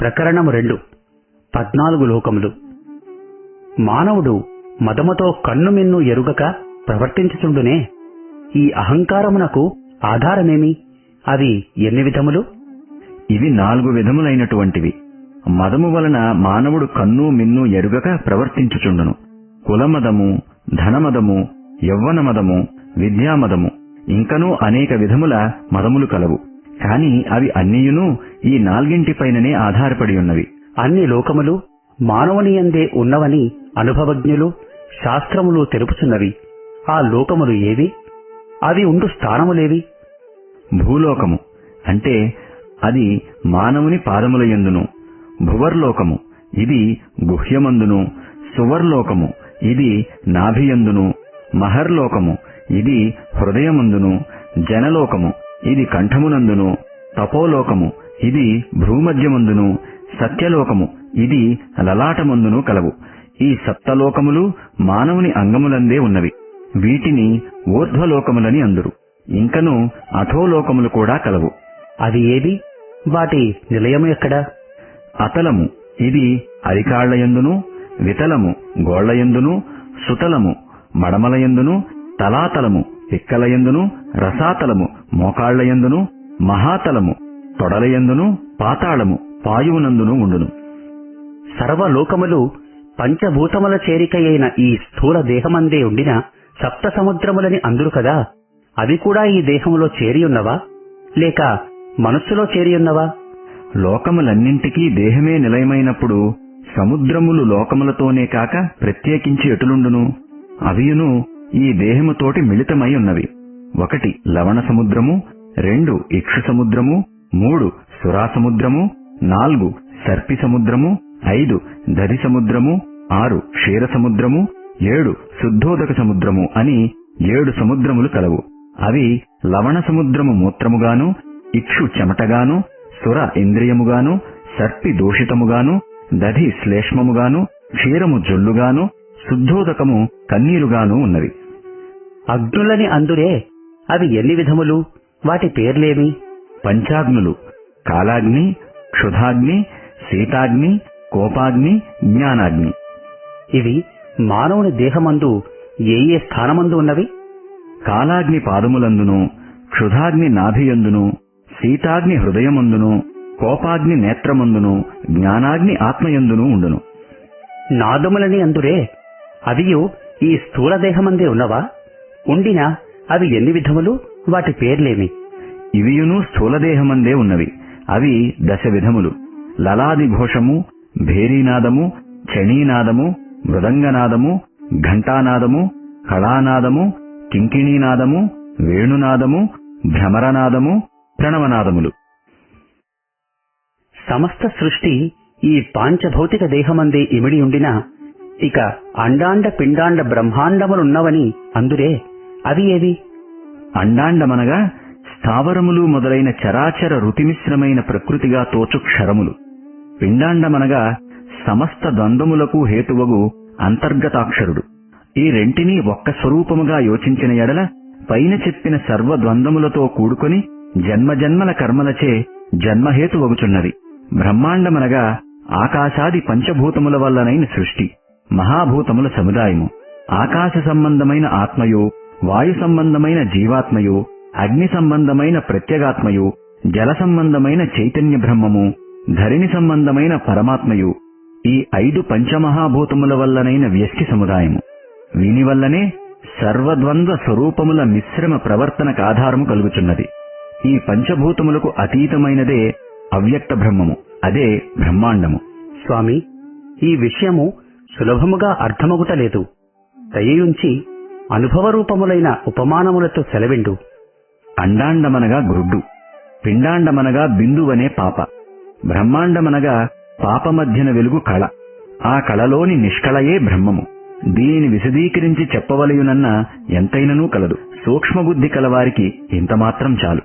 ప్రకరణము రెండు. పద్నాలుగు లోకములు. మానవుడు మదముతో కన్ను మిన్ను ఎరుగక ప్రవర్తించుచుండునే? ఈ అహంకారమునకు ఆధారమేమి? అది ఎన్ని విధములు? ఇవి నాలుగు విధములైనటువంటివి. మదము వలన మానవుడు కన్ను మిన్ను ఎరుగక ప్రవర్తించుచుండును. కులమదము ధనమదము యవ్వనమదము విద్యామదము ఇంకనూ అనేక విధముల మదములు కలవు. కాని అవి అన్నియును ఈ నాల్గింటిపైననే ఆధారపడి ఉన్నవి. అన్ని లోకములు మానవుని యందే ఉన్నవని అనుభవజ్ఞులు శాస్త్రములు తెలుపుచున్నవి. ఆ లోకములు ఏవి? అవి ఉండు స్థానములేవి? భూలోకము. అంటే అది మానవుని పాదముల యందును భువర్లోకము. ఇది గుహ్యమందును. సువర్లోకము. ఇది నాభియందును. మహర్లోకము. ఇది హృదయమందును. జనలోకము. ఇది కంఠమునందును తపోలోకము ఇది భ్రూమధ్యమందును సత్యలోకము ఇది లలాటమందును కలవు. ఈ సప్తలోకములు మానవుని అంగములందే ఉన్నవి. వీటిని ఊర్ధ్వలోకములని అందురు. ఇంకను అధోలోకములు కూడా కలవు. అది ఏది వాటి నిలయము ఎక్కడా? అతలము ఇది అరికాళ్ళయందును వితలము గోళ్ళయందును సుతలము మడమలయందును తలాతలము పిక్కలయందును రసాతలము మోకాళ్ళయందును మహాతలము తొడలయందును పాతాళము పాయువునందును ఉండును. సర్వలోకములు పంచభూతముల చేరికయైన ఈ స్థూల దేహమందే ఉండిన సప్త సముద్రములని అందురు కదా? అవి కూడా ఈ దేహములో చేరియున్నవా? లేక మనస్సులో చేరియున్నవా? లోకములన్నింటికీ దేహమే నిలయమైనప్పుడు సముద్రములు లోకములతోనే కాక ప్రత్యేకించి ఎటులుండును? అవియును ఈ దేహముతోటి మిళితమై ఉన్నవి. ఒకటి లవణ సముద్రము రెండు ఇక్షు సముద్రము మూడు సురా సముద్రము నాలుగు సర్పి సముద్రము ఐదు దరి సముద్రము ఆరు క్షీర సముద్రము ఏడు శుద్ధోదక సముద్రము అని ఏడు సముద్రములు కలవు. అవి లవణ సముద్రము మూత్రముగాను ఇక్షు చెమటగాను సుర ఇంద్రియముగాను సర్పి దూషితముగాను దధి శ్లేష్మముగాను క్షీరము జొల్లుగాను శుద్ధోదకము కన్నీరుగాను ఉన్నవి. అగ్నులని అందురే. అవి ఎన్ని విధములు? వాటి పేర్లేమి? పంచాగ్నులు. కాలాగ్ని క్షుధాగ్ని శీతాగ్ని కోపాగ్ని జ్ఞానాగ్ని. ఇవి మానవుని దేహమందు ఏ ఏ స్థానమందు ఉన్నవి? కాలాగ్ని పాదములందును క్షుధాగ్ని నాభియందును శీతాగ్ని హృదయమందును కోపాగ్ని నేత్రమందును జ్ఞానాగ్ని ఆత్మయందును ఉండును. నాదములని అందురే. అవియు ఈ స్థూల దేహమందే ఉన్నవా? ఉండినా అవి ఎన్ని విధములు? వాటి పేర్లేమి? ఇవియును స్థూలదేహమందే ఉన్నవి. అవి దశ విధములు లలాది ఘోషము భేరీనాదము చణీనాదము మృదంగనాదము ఘంటానాదము కళానాదము కింకిణీనాదము వేణునాదము భ్రమరనాదము ప్రణవనాదములు. సమస్త సృష్టి ఈ పాంచభౌతిక దేహమందే ఇమిడి ఉండినా ఇక అండాండ పిండాండ బ్రహ్మాండములున్నవని అందురే. అవి ఏవి అండాండమనగా స్థావరములు మొదలైన చరాచర రుతిమిశ్రమైన ప్రకృతిగా తోచు క్షరములు. పిండాండమనగా సమస్త ద్వంద్వములకు హేతువగు అంతర్గతాక్షరుడు. ఈ రెంటినీ ఒక్క స్వరూపముగా యోచించిన ఎడల పైన చెప్పిన సర్వద్వంద్వములతో కూడుకొని జన్మజన్మల కర్మలచే జన్మహేతువగుచున్నది. బ్రహ్మాండమనగా ఆకాశాది పంచభూతముల వల్లనైన సృష్టి మహాభూతముల సముదాయము ఆకాశ సంబంధమైన ఆత్మయో వాయు సంబంధమైన జీవాత్మయు అగ్ని సంబంధమైన ప్రత్యేగాత్మయు జల సంబంధమైన చైతన్య బ్రహ్మము ధరిణి సంబంధమైన పరమాత్మయు ఈ ఐదు పంచమహాభూతముల వల్లనైన వ్యష్టి సముదాయము. వీని వల్లనే సర్వద్వంద్వ స్వరూపముల మిశ్రమ ప్రవర్తనకు ఆధారము కలుగుచున్నది. ఈ పంచభూతములకు అతీతమైనదే అవ్యక్త బ్రహ్మము అదే బ్రహ్మాండము. స్వామి ఈ విషయము సులభముగా అర్థమగుటలేదు. దయయుంచి అనుభవరూపములైన ఉపమానములతో సెలవిండు. అండాండమనగా గ్రుడ్డు పిండాండమనగా బిందువనే పాప బ్రహ్మాండమనగా పాప మధ్యన వెలుగు కళ ఆ కళలోని నిష్కళయే బ్రహ్మము. దీనిని విశదీకరించి చెప్పవలయునన్న ఎంతైననూ కలదు. సూక్ష్మబుద్ధి కలవారికి ఇంతమాత్రం చాలు.